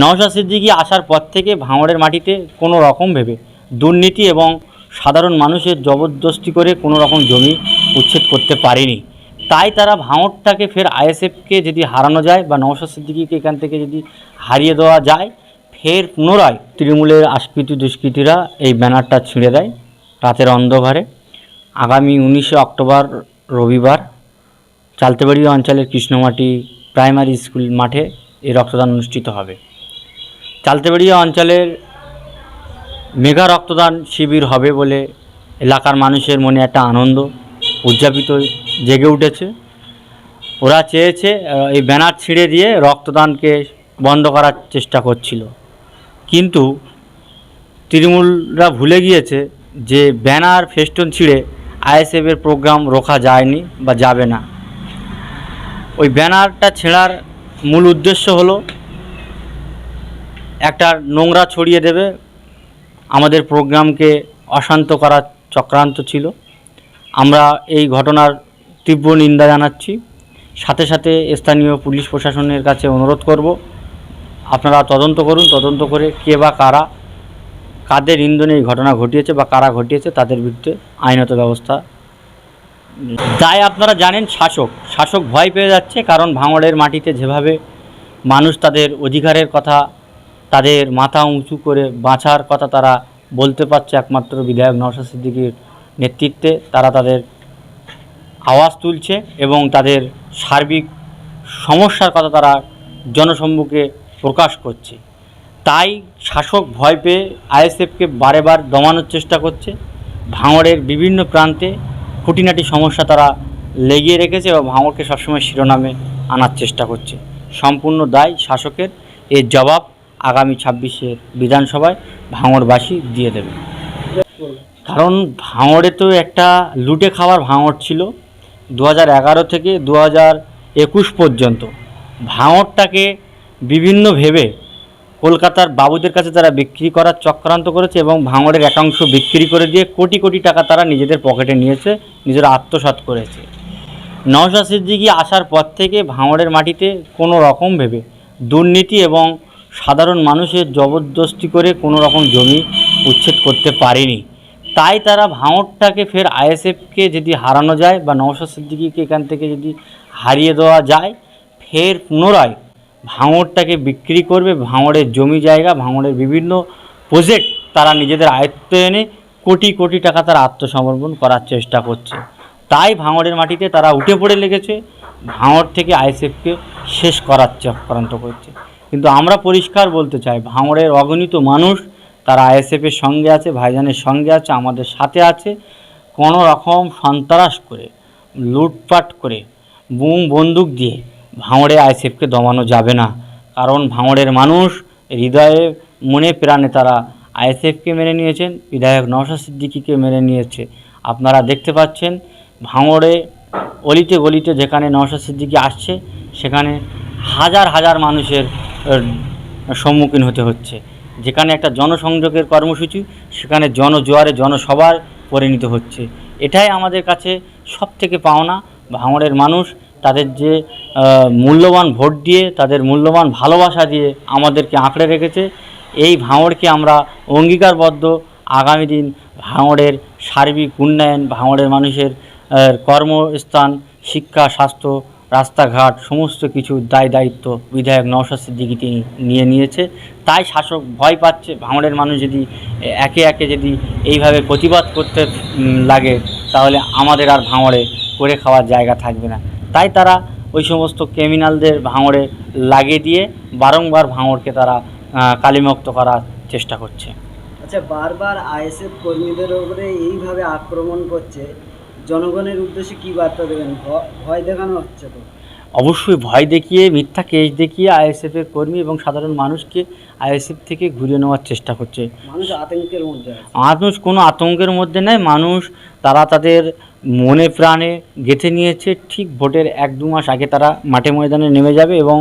নওশাদ সিদ্দিকী আসার পর থেকে ভাঙড়ের মাটিতে কোনো রকম ভেবে, দুর্নীতি এবং সাধারণ মানুষের জবরদস্তি করে কোনো রকম জমি উচ্ছেদ করতে পারেনি। তাই তারা ভাঙড়টাকে ফের আইএসএফকে যদি হারানো যায় বা নওশাদ সিদ্দিকীকে এখান থেকে যদি হারিয়ে দেওয়া যায়, ফের পুনরায় তৃণমূলের আস্কৃতি দুষ্কৃতীরা এই ব্যানারটা ছিঁড়ে দেয় রাতের অন্ধকারে। আগামী উনিশে অক্টোবর রবিবার চালতেবাড়ি অঞ্চলের কৃষ্ণমাটি প্রাইমারি স্কুল মাঠে এই রক্তদান অনুষ্ঠিত হবে। চালতেবাড়িয়া অঞ্চলের মেগা রক্তদান শিবির হবে বলে এলাকার মানুষের মনে একটা আনন্দ উদযাপিত জেগে উঠেছে। ওরা চেয়েছে এই ব্যানার ছিঁড়ে দিয়ে রক্তদানকে বন্ধ করার চেষ্টা করছিল। কিন্তু তৃণমূলরা ভুলে গিয়েছে যে ব্যানার ফেস্টুন ছিঁড়ে আইএসএফের প্রোগ্রাম রোখা যায়নি বা যাবে না। ওই ব্যানারটা ছেঁড়ার মূল উদ্দেশ্য হলো একটা নোংরা ছড়িয়ে দেবে। আমাদের প্রোগ্রামকে অশান্ত করার চক্রান্ত ছিল। আমরা এই ঘটনার তীব্র নিন্দা জানাচ্ছি। সাথে সাথে স্থানীয় পুলিশ প্রশাসনের কাছে অনুরোধ করব, আপনারা তদন্ত করুন। তদন্ত করে কে বা কারা, কাদের ইন্ধনে এই ঘটনা ঘটিয়েছে বা কারা ঘটিয়েছে তাদের বিরুদ্ধে আইনত ব্যবস্থা তাই আপনারা জানেন শাসক। শাসক ভয় পেয়ে যাচ্ছে কারণ ভাঙড়ের মাটিতে যেভাবে মানুষ তাদের অধিকারের কথা তাদের মাথা উঁচু করে বাঁচার কথা তারা বলতে পারছে একমাত্র বিধায়ক নওশাদ সিদ্দিকীর নেতৃত্বে। তারা তাদের আওয়াজ তুলছে এবং তাদের সার্বিক সমস্যার কথা তারা জনসম্মুখে প্রকাশ করছে। তাই শাসক ভয় পেয়ে আইএসএফকে বারে বার দমানোর চেষ্টা করছে। ভাঙড়ের বিভিন্ন প্রান্তে খুঁটিনাটি সমস্যা তারা লেগিয়ে রেখেছে এবং ভাঙড়কে সবসময় শিরোনামে আনার চেষ্টা করছে। সম্পূর্ণ দায় শাসকের। এর জবাব আগামী ছাব্বিশের বিধানসভায় ভাঙড়বাসী দিয়ে দেবে। কারণ ভাঙড়ে তো একটা লুটে খাওয়ার ভাঙড় ছিল। দু থেকে দু একুশ পর্যন্ত ভাঙড়টাকে বিভিন্ন ভেবে কলকাতার বাবুদের কাছে তারা বিক্রি করার চক্রান্ত করেছে এবং ভাঙড়ের একাংশ বিক্রি করে দিয়ে কোটি কোটি টাকা তারা নিজেদের পকেটে নিয়েছে, নিজেরা আত্মসাৎ করেছে। নওশা সিদ্দিকী আসার পর থেকে ভাঙড়ের মাটিতে কোনো রকম ভেবে দুর্নীতি এবং সাধারণ মানুষের জবরদস্তি করে কোনো রকম জমি উচ্ছেদ করতে পারেনি। তাই তারা ভাঙড়টাকে ফের আইএসএফকে যদি হারানো যায় বা নওশাদ সিদ্দিকীকে এখান থেকে যদি হারিয়ে দেওয়া যায়, ফের পুনরায় ভাঙড়টাকে বিক্রি করবে ভাঙড়ের জমি জায়গা ভাঙড়ের বিভিন্ন প্রজেক্ট তারা নিজেদের আয়ত্তে এনে কোটি কোটি টাকা তারা আত্মসমর্পণ করার চেষ্টা করছে। তাই ভাঙড়ের মাটিতে তারা উঠে পড়ে লেগেছে ভাঙড় থেকে আইএসএফকে শেষ করার চক্রান্ত করছে। কিন্তু আমরা পরিষ্কার বলতে চাই, ভাঙড়ের অগণিত মানুষ, তারা আইএসএফের সঙ্গে আছে, ভাইজানের সঙ্গে আছে, আমাদের সাথে আছে কোনো রকম সন্ত্রাস করে, লুটপাট করে, বুম বন্দুক দিয়ে ভাঙড়ে আইএসএফকে দমানো যাবে না। কারণ ভাঙড়ের মানুষ হৃদয়ে মনে প্রাণে তারা আইএসএফকে মেনে নিয়েছেন, বিধায়ক নওশাদ সিদ্দিকীকে মেনে নিয়েছে। আপনারা দেখতে পাচ্ছেন, ভাঙড়ে অলিতে গলিতে যেখানে নওশাদ সিদ্দিকী আসছে, সেখানে হাজার হাজার মানুষের সম্মুখীন হতে হচ্ছে। যেখানে একটা জনসংযোগের কর্মসূচি, সেখানে জনজোয়ারে জনসভার পরিণত হচ্ছে। এটাই আমাদের কাছে সব থেকে পাওনা। ভাঙড়ের মানুষ তাদের যে মূল্যবান ভোট দিয়ে, তাদের মূল্যবান ভালোবাসা দিয়ে আমাদেরকে আঁকড়ে রেখেছে, এই ভাঙড়কে আমরা অঙ্গীকারবদ্ধ। আগামী দিন ভাঙড়ের সার্বিক উন্নয়ন, ভাঙড়ের মানুষের কর্মস্থান, শিক্ষা, স্বাস্থ্য রাস্তাঘাট, সমস্ত কিছু দায় দায়িত্ব বিধায়ক নওশাদ সিদ্দিকী তিনি নিয়ে নিয়েছে। তাই শাসক ভয় পাচ্ছে, ভাঙড়ের মানুষ যদি একে একে যদি এইভাবে প্রতিবাদ করতে লাগে, তাহলে আমাদের আর ভাঙড়ে করে খাওয়ার জায়গা থাকবে না। তাই তারা ওই সমস্ত ক্রিমিনালদের ভাঙড়ে লাগিয়ে দিয়ে বারংবার ভাঙড়কে তারা কালিমুক্ত করার চেষ্টা করছে। আচ্ছা বারবার আইএসএফ কর্মীদের উপরে এইভাবে আক্রমণ করছে, জনগণের উদ্দেশ্যে কি বার্তা দেবেন? ভয় দেখানো হচ্ছে তো। অবশ্যই ভয় দেখিয়ে মিথ্যা কেস দেখিয়ে আইএসএফের কর্মী এবং সাধারণ মানুষকে আইএসএফ থেকে ঘুরিয়ে নেওয়ার চেষ্টা করছে। মানুষ আতঙ্কের মধ্যে মানুষ কোনো আতঙ্কের মধ্যে নেই মানুষ তারা তাদের মনে প্রাণে গেঁথে নিয়েছে ঠিক ভোটের এক দু মাস আগে তারা মাঠে ময়দানে নেমে যাবে এবং